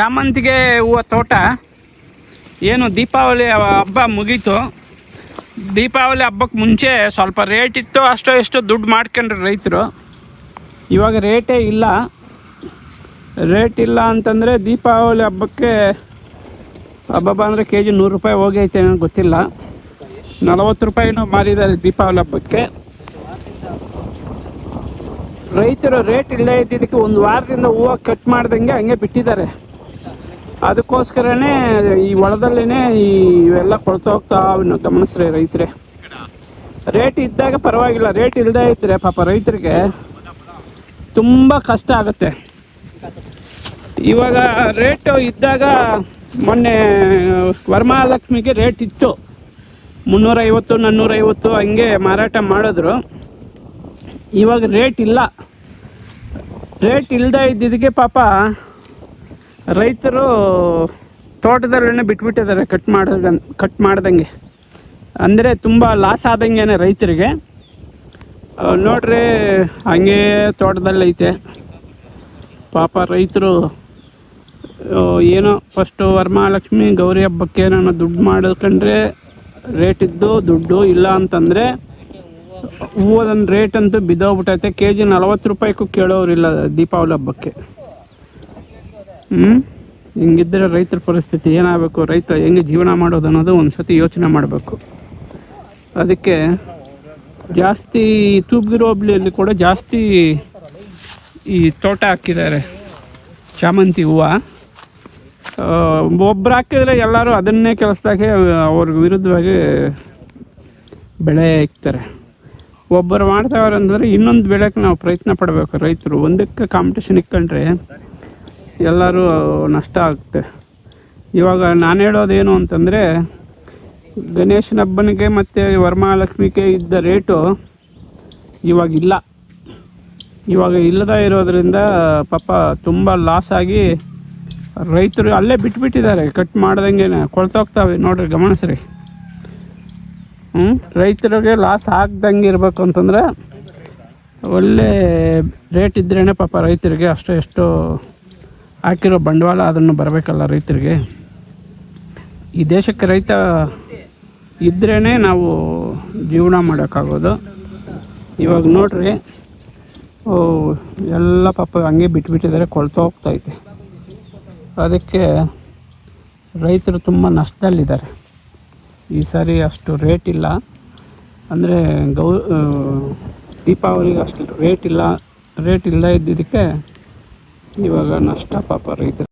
ಶಾಮಂತಿಗೆ ಹೂವು ತೋಟ. ಏನು ದೀಪಾವಳಿ ಹಬ್ಬ ಮುಗೀತು. ದೀಪಾವಳಿ ಹಬ್ಬಕ್ಕೆ ಮುಂಚೆ ಸ್ವಲ್ಪ ರೇಟ್ ಇತ್ತು, ಅಷ್ಟೋ ಎಷ್ಟೋ ದುಡ್ಡು ಮಾಡ್ಕೊಂಡ್ರು ರೈತರು. ಇವಾಗ ರೇಟೇ ಇಲ್ಲ. ರೇಟ್ ಇಲ್ಲ ಅಂತಂದರೆ ದೀಪಾವಳಿ ಹಬ್ಬಕ್ಕೆ ಹಬ್ಬ ಅಂದರೆ ಕೆ ಜಿ ನೂರು ರೂಪಾಯಿ ಹೋಗೈತೆ ಏನೋ ಗೊತ್ತಿಲ್ಲ. ನಲವತ್ತು ರೂಪಾಯಿನೂ ಮಾರಿದ್ದಾರೆ ದೀಪಾವಳಿ ಹಬ್ಬಕ್ಕೆ. ರೈತರು ರೇಟ್ ಇಲ್ಲದೇ ಇದ್ದಿದ್ದಕ್ಕೆ ಒಂದು ವಾರದಿಂದ ಹೂವು ಕಟ್ ಮಾಡ್ದಂಗೆ ಹಂಗೆ ಬಿಟ್ಟಿದ್ದಾರೆ. ಅದಕ್ಕೋಸ್ಕರನೇ ಈ ಹೊಲದಲ್ಲೇ ಈ ಇವೆಲ್ಲ ಕೊಳ್ತಾ ಹೋಗ್ತಾ ಗಮನಿಸ್ರಿ ರೈತರೇ. ರೇಟ್ ಇದ್ದಾಗ ಪರವಾಗಿಲ್ಲ ರೇಟ್ ಇಲ್ಲದೆ ಇದ್ದರೆ ಪಾಪ ರೈತರಿಗೆ ತುಂಬ ಕಷ್ಟ ಆಗುತ್ತೆ. ಇವಾಗ ರೇಟು ಇದ್ದಾಗ ಮೊನ್ನೆ ವರಮಹಾಲಕ್ಷ್ಮಿಗೆ ರೇಟ್ ಇತ್ತು. ಮುನ್ನೂರೈವತ್ತು, ನಾನ್ನೂರೈವತ್ತು ಹಂಗೆ ಮಾರಾಟ ಮಾಡಿದ್ರು. ಇವಾಗ ರೇಟ್ ಇಲ್ಲ. ರೇಟ್ ಇಲ್ಲದೆ ಇದ್ದಿದ್ದಕ್ಕೆ ಪಾಪ ರೈತರು ತೋಟದಲ್ಲೇ ಬಿಟ್ಬಿಟ್ಟಿದ್ದಾರೆ ಕಟ್ ಮಾಡ್ದ ಕಟ್ ಮಾಡ್ದಂಗೆ. ಅಂದರೆ ತುಂಬ ಲಾಸ್ ಆದಂಗೆ ರೈತರಿಗೆ. ನೋಡ್ರಿ, ಹಂಗೆ ತೋಟದಲ್ಲೈತೆ ಪಾಪ ರೈತರು ಏನೋ ಫಸ್ಟು ವರಮಹಾಲಕ್ಷ್ಮಿ ಗೌರಿ ಹಬ್ಬಕ್ಕೆ ನಾನು ದುಡ್ಡು ಮಾಡ್ಕೊಂಡ್ರೆ ರೇಟ್ ಇದ್ದು ದುಡ್ಡು ಇಲ್ಲ ಅಂತಂದರೆ ಹೂವದೊಂದು ರೇಟ್ ಅಂತೂ ಬಿದ್ದೋಗ್ಬಿಟ್ಟೈತೆ ಕೆ ಜಿ ನಲವತ್ತು ರೂಪಾಯಿಗೂ ಕೇಳೋರಿಲ್ಲ ದೀಪಾವಳಿ ಹಬ್ಬಕ್ಕೆ. ಹ್ಞೂ ಹಿಂಗಿದ್ದರೆ ರೈತರ ಪರಿಸ್ಥಿತಿ ಏನಾಗಬೇಕು, ರೈತ ಹೆಂಗೆ ಜೀವನ ಮಾಡೋದು ಅನ್ನೋದು ಒಂದು ಸತಿ ಯೋಚನೆ ಮಾಡಬೇಕು. ಅದಕ್ಕೆ ಜಾಸ್ತಿ ತೂಬ್ಗಿರೋ ಹೋಬ್ಳಿಯಲ್ಲಿ ಕೂಡ ಜಾಸ್ತಿ ಈ ತೋಟ ಹಾಕಿದ್ದಾರೆ. ಚಾಮಂತಿ ಹೂವು. ಒಬ್ರು ಹಾಕಿದ್ರೆ ಎಲ್ಲರೂ ಅದನ್ನೇ ಕೆಲಸದಾಗೆ ಅವ್ರ ವಿರುದ್ಧವಾಗಿ ಬೆಳೆ ಇಕ್ತಾರೆ. ಒಬ್ಬರು ಮಾಡ್ತಾವ್ರೆ ಅಂದರೆ ಇನ್ನೊಂದು ಬೆಳೆಗೆ ನಾವು ಪ್ರಯತ್ನ ಪಡಬೇಕು ರೈತರು. ಒಂದಕ್ಕೆ ಕಾಂಪಿಟೇಷನ್ ಇಕ್ಕೊಂಡ್ರೆ ಎಲ್ಲರೂ ನಷ್ಟ ಆಗುತ್ತೆ ಇವಾಗ ನಾನು ಹೇಳೋದೇನು ಅಂತಂದರೆ, ಗಣೇಶನ ಹಬ್ಬನಿಗೆ ಮತ್ತು ವರಮಹಾಲಕ್ಷ್ಮಿಗೆ ಇದ್ದ ರೇಟು ಇವಾಗ ಇಲ್ಲ. ಇವಾಗ ಇಲ್ಲದ ಇರೋದರಿಂದ ಪಾಪ ತುಂಬ ಲಾಸ್ ಆಗಿ ರೈತರು ಅಲ್ಲೇ ಬಿಟ್ಬಿಟ್ಟಿದ್ದಾರೆ. ಕಟ್ ಮಾಡ್ದಂಗೆ ಕೊಳ್ತೋಗ್ತಾವೆ ನೋಡ್ರಿ ಗಮನಿಸ್ರಿ ಹ್ಞೂ ರೈತರಿಗೆ ಲಾಸ್ ಆಗ್ದಂಗೆ ಇರಬೇಕು ಅಂತಂದ್ರೆ ಒಳ್ಳೆ ರೇಟ್ ಇದ್ರೇ ಪಾಪ ರೈತರಿಗೆ ಅಷ್ಟು ಎಷ್ಟು ಹಾಕಿರೋ ಬಂಡವಾಳ ಅದನ್ನು ಬರಬೇಕಲ್ಲ ರೈತರಿಗೆ? ಈ ದೇಶಕ್ಕೆ ರೈತ ಇದ್ರೇ ನಾವು ಜೀವನ ಮಾಡೋಕ್ಕಾಗೋದು. ಇವಾಗ ನೋಡ್ರಿ, ಓ, ಎಲ್ಲ ಪಾಪ ಹಂಗೆ ಬಿಟ್ಬಿಟ್ಟಿದ್ದಾರೆ, ಕೊಳ್ತಾ ಹೋಗ್ತೈತೆ ಅದಕ್ಕೆ ರೈತರು ತುಂಬ ನಷ್ಟದಲ್ಲಿದ್ದಾರೆ. ಈ ಸಾರಿ ಅಷ್ಟು ರೇಟ್ ಇಲ್ಲ. ಅಂದರೆ ಗೌ ದೀಪಾವಳಿಗೆ ಅಷ್ಟು ರೇಟ್ ಇಲ್ಲ ರೇಟ್ ಇಲ್ಲ ಇದ್ದಿದ್ದಕ್ಕೆ ಇವಾಗ ನಷ್ಟ ಪಾಪ ರೈತರು.